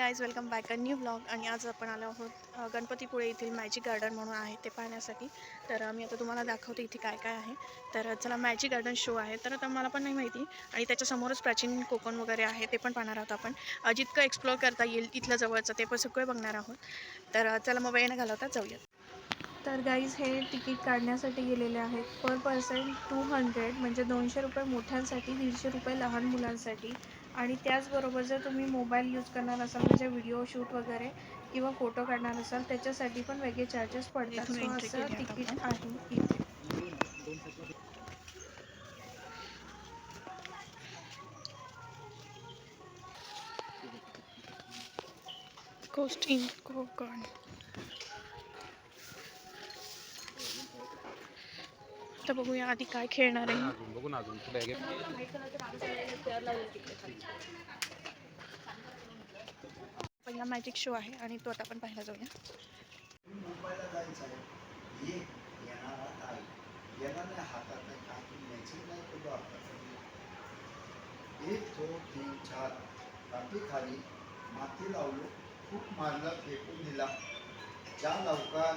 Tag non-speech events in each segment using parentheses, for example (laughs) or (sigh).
Guys welcome back a new blog आणि आज आपण आलो आहोत गणपतीपुळे येथील मॅजिक गार्डन म्हणून आहे ते पाहण्यासाठी तर मी आता तुम्हाला दाखवते इथे काय काय आहे तर चला मॅजिक गार्डन शो आहे तर आता मला पण नाही माहिती आणि त्याच्यासमोरच प्राचीन कोकण वगैरे आहे ते पण पाहणार आहोत आपण जितकं एक्सप्लोअर करता येईल इथलं जवळचं ते पण सगळं बघणार आहोत तर चला मग वेळ न घालवता जाऊयात तर गाईज हे तिकीट काढण्यासाठी गेलेले आहेत पर पर्सन टू हंड्रेड म्हणजे दोनशे रुपये मोठ्यांसाठी दीडशे रुपये लहान मुलांसाठी आणि त्याचबरोबर जर तुम्ही मोबाईल यूज करणार असाल म्हणजे व्हिडिओ शूट वगैरे किंवा फोटो काढणार असाल त्याच्यासाठी पण वेगळे चार्जेस पडतात सो असं तिकीट आहे इथे कोस्टिंग आता बघूया आधी काय खेळणार आहे बघू ना अजून पहिला मॅजिक शो आहे आणि तो आता आपण पाहायला जाऊया एक दो तीन चार खाली माती लावलो खूप मारलं फेकून दिला ज्या लवकर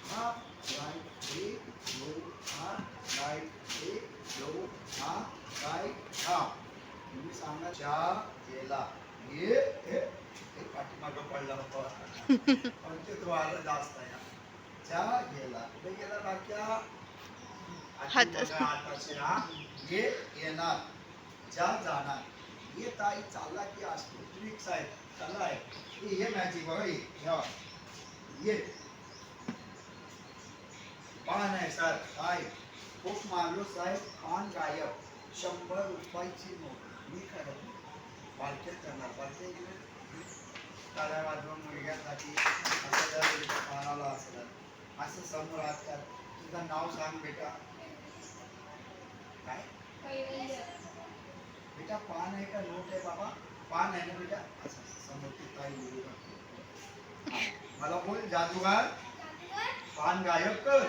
आठ राइट एक दो आठ राइट एक दो आठ राइट आठ तुम्ही सांगा चार गेला हे हे पाठीमागं पडला होता पण ते तुम्हाला जास्त या चार गेला कुठे गेला बाक्या आताशी हा ये येणार जा जाणार ये ताई चालला की असतो ट्रिक्स आहेत चला आहे हे मॅजिक बघा ये ये पान आहे सर हाय खूप मारलो साहेब पान गायब शंभर रुपयाची नोट मी करत पार्टी करणार पार्टी टाळ्या वाजवा मुलग्यासाठी असं जर पानाला असलं असं समोर असतात तुझं नाव सांग बेटा काय बेटा पान आहे का नोट आहे बाबा पान आहे ना बेटा असं समोर ती ताई बोलू मला बोल जादूगार पान गायब कर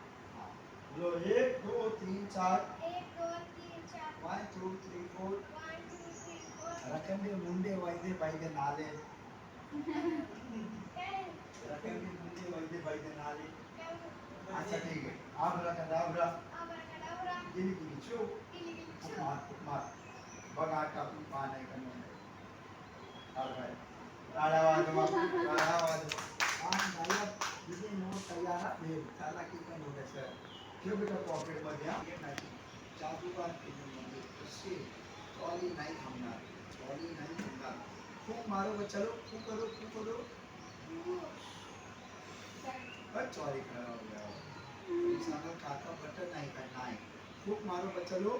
लो एक दो तीन चार one two three four one two Munde वैदे बैदे नाले (laughs) रकंडे मुंडे वैदे बैदे नाले (laughs) अच्छा ठीक है आप रकदाबरा गिली गिली चो गिली गिली चो मार मार बगा का पाने का नोन और भाई तालावाद मार तालावाद आम दायब इसे नोट तैयार है ताला की का नोट है सर किलोमीटर कॉर्पोरेट मध्य चादुबार ट्रॉली नाइक हमारा ट्रॉली नाइक हमारा खूब मारो चलो खूब करो खूब करो चौरी खड़ा हो गया काका बटन नहीं करना है खूब मारो चलो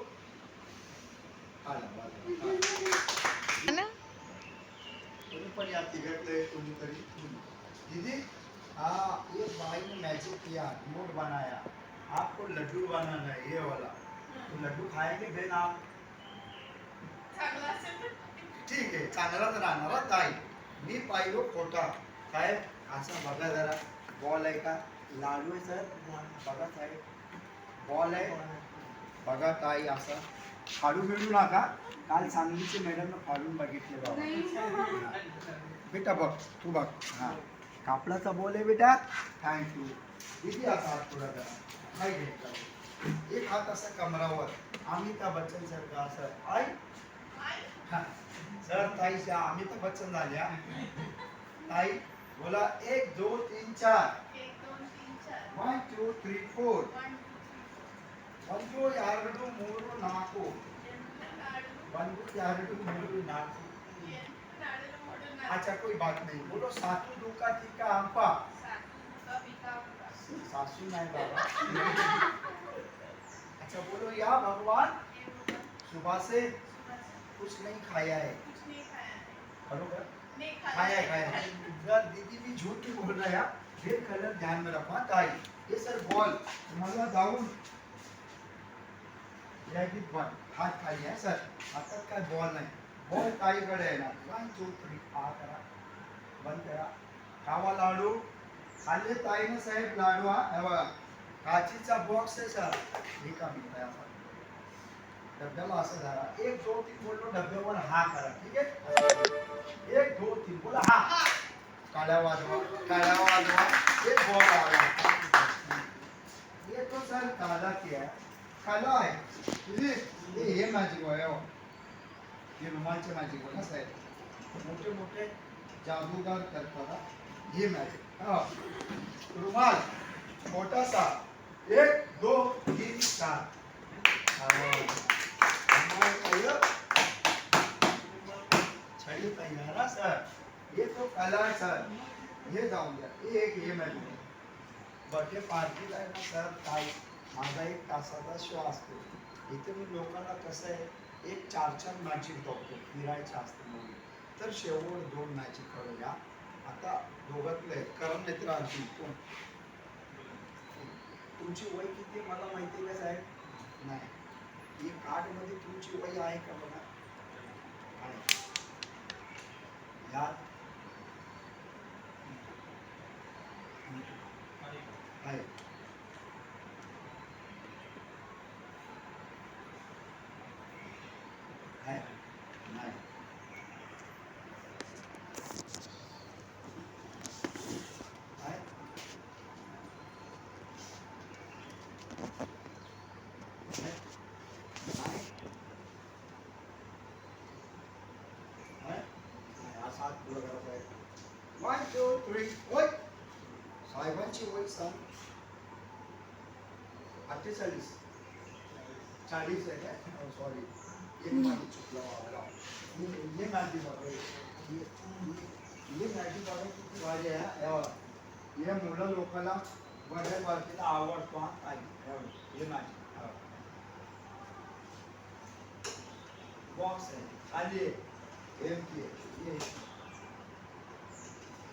दीदी हाँ ये भाई ने मैजिक किया नोट बनाया आपको लड्डू बनाना है ये वाला तो लड्डू खाएंगे फिर आप ठीक आहे चांगलाच राहणारा ताई मी पाहिलो खोटा साहेब असं बघा जरा बॉल आहे का लाडू आहे सर बघा साहेब बॉल आहे बघा ताई असा खाडू बिडू नका काल सांगलीचे मॅडमनं फाडून बघितले बाबा बेटा बघ तू बघ हां कापडाचा बॉल आहे बेटा थँक्यू किती असा थोडा जरा नाही घेतला एक हात असा कमरावर अमिताभ बच्चन सारखा असं आई सर ताई ताईच्या अमिताभ बच्चन झाल्या ताई बोला एक दोन तीन चार वन टू थ्री फोर ಒಂದು ಎರಡು ಮೂರು ನಾಲ್ಕು ಒಂದು ಎರಡು ಮೂರು ನಾಲ್ಕು अच्छा कोई बात नहीं बोलो सातू दुखा तीखा हम्पा सासू माई बाबा (laughs) अच्छा बोलो या भगवान सुबह से कुछ नहीं खाया है बरोबर खाया खाया दीदी मी झूठ की बोल रहा हे कलर ध्यान में रखवा हाँ, ताई हे सर बॉल तुम्हाला जाऊन रॅकेट बॉल हात खाली आहे सर हातात काय बॉल नाही बॉल ताईकडे आहे ना वन टू थ्री हा करा बंद करा खावा लाडू खाल्ले ताईन साहेब लाडवा हे बघा काचीचा बॉक्स आहे सर रिकामी आपण डब्बा असं धरा एक दोन तीन बोललो डब्यावर हा करा ठीक आहे एक दोन तीन बोला हा काळ्या वाजवा काळ्या वाजवा एक बॉल आला ये तो सर के आहे खालो आहे तुझी हे माझी गोय हो हे रुमालचे माझी गोय ना साहेब मोठे मोठे जादूगार करताना ये मैजिक हाँ रुमाल छोटा सा एक दो तीन चार पहनाना सर ये तो कला है सर ये जाऊंगा एक ये मैं बर्थडे पार्टी का है ना सर काल माझा एक तासाचा शो असतो इथे मी लोकांना कसं आहे एक चार चार मॅचिक बघतो फिरायचं असतं म्हणून तर शेवट दोन मॅचिक करूया आता दोघातलं आहे कारण आणखी कोण तुमची वय किती आहे मला माहिती आहे का साहेब नाही एक तुमची वय आहे का बघा आहे यात आहे आहे हाथ पूरा करना पड़ेगा वन टू थ्री वोट साहेबांची वय सांग अठ्ठेचाळीस चाळीस आहे काय सॉरी एक माझी चुकला वावला ये माझी बाबा ये माझी बाबा किती वाजे हे मुलं लोकांना वडील बालकीला आवडतो आली हे माझी बॉक्स आहे आली एम पी ये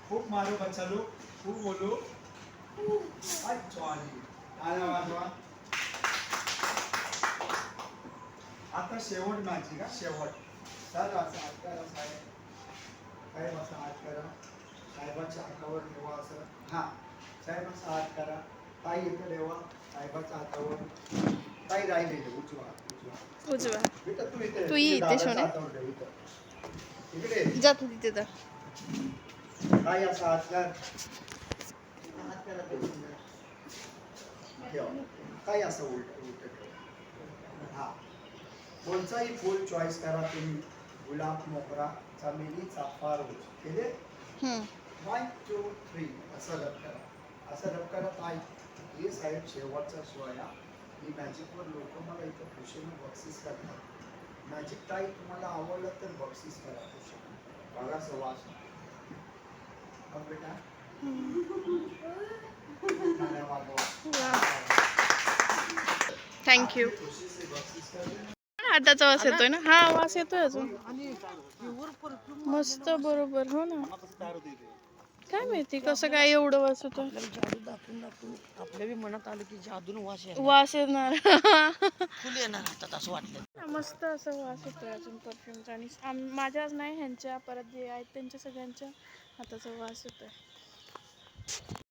खूब मारो बच्चा लोग खूब बोलो हम्म। आता शेवट माझी का शेवट सर असं हात करा साहेब साहेब असं हात करा साहेबाच्या हातावर ठेवा असं हां साहेब असं हात करा ताई इथं ठेवा साहेबाच्या हातावर ताई राहिलेली उजवा उजवा उजवा बेटा तू इथे तू इथे सोने इकडे जात तिथे तर Hay saatler. Saatler असं उलट उलट हा कोणचाही फुल चॉईस करा तुम्ही गुलाब मोगरा चमेली चाफा रोज केले वन टू थ्री असं रब करा असं रब हे साहेब शेवटचा शो आहे मी मॅजिकवर लोक मला इथं खुशीनं बक्षीस करतात मॅजिक तुम्हाला आवडलं तर बक्षीस करा बघा सवास थँक्यू हाताचा वास येतोय ना हा वास येतोय अजून मस्त बरोबर हो ना काय माहिती कसं काय एवढं वास होतो जादू दाखवून दाखवून आपल्या बी मनात आलं की जादू वास वास येणार येणार असं वाटलं मस्त असं वास येतोय अजून परफ्यूमचा आणि माझ्याच नाही ह्यांच्या परत जे आहेत त्यांच्या सगळ्यांच्या हाताचा वास येतोय